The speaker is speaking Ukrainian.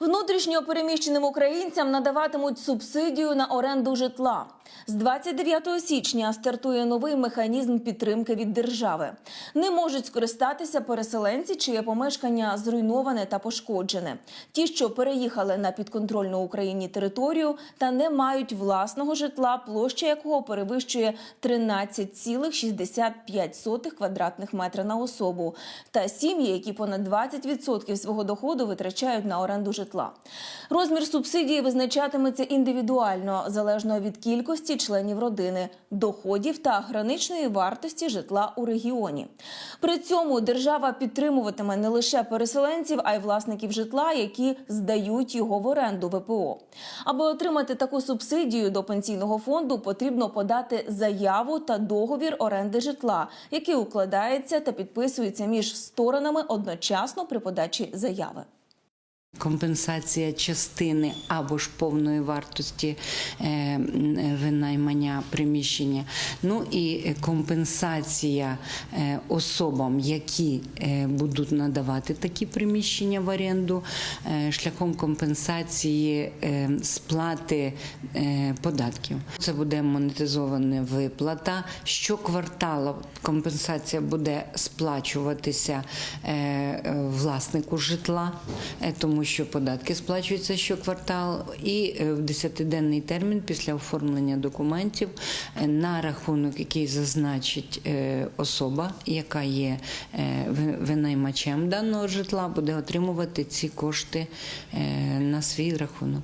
Внутрішньо переміщеним українцям надаватимуть субсидію на оренду житла. З 29 січня стартує новий механізм підтримки від держави. Не можуть скористатися переселенці, чиє помешкання зруйноване та пошкоджене. Ті, що переїхали на підконтрольну Україні територію та не мають власного житла, площа якого перевищує 13,65 квадратних метра на особу, та сім'ї, які понад 20% свого доходу витрачають на оренду житла. Розмір субсидії визначатиметься індивідуально, залежно від кількості членів родини, доходів та граничної вартості житла у регіоні. При цьому держава підтримуватиме не лише переселенців, а й власників житла, які здають його в оренду ВПО. Аби отримати таку субсидію до пенсійного фонду, потрібно подати заяву та договір оренди житла, який укладається та підписується між сторонами одночасно при подачі заяви. Компенсація частини або ж повної вартості е, винаймання приміщення. Ну і компенсація е, особам, які е, будуть надавати такі приміщення в оренду, шляхом компенсації сплати податків. Це буде монетизована виплата. Щокварталу компенсація буде сплачуватися власнику житла, тому що податки сплачуються щоквартал, і е, в 10-денний термін після оформлення документів е, на рахунок, який зазначить е, особа, яка є винаймачем даного житла, буде отримувати ці кошти на свій рахунок.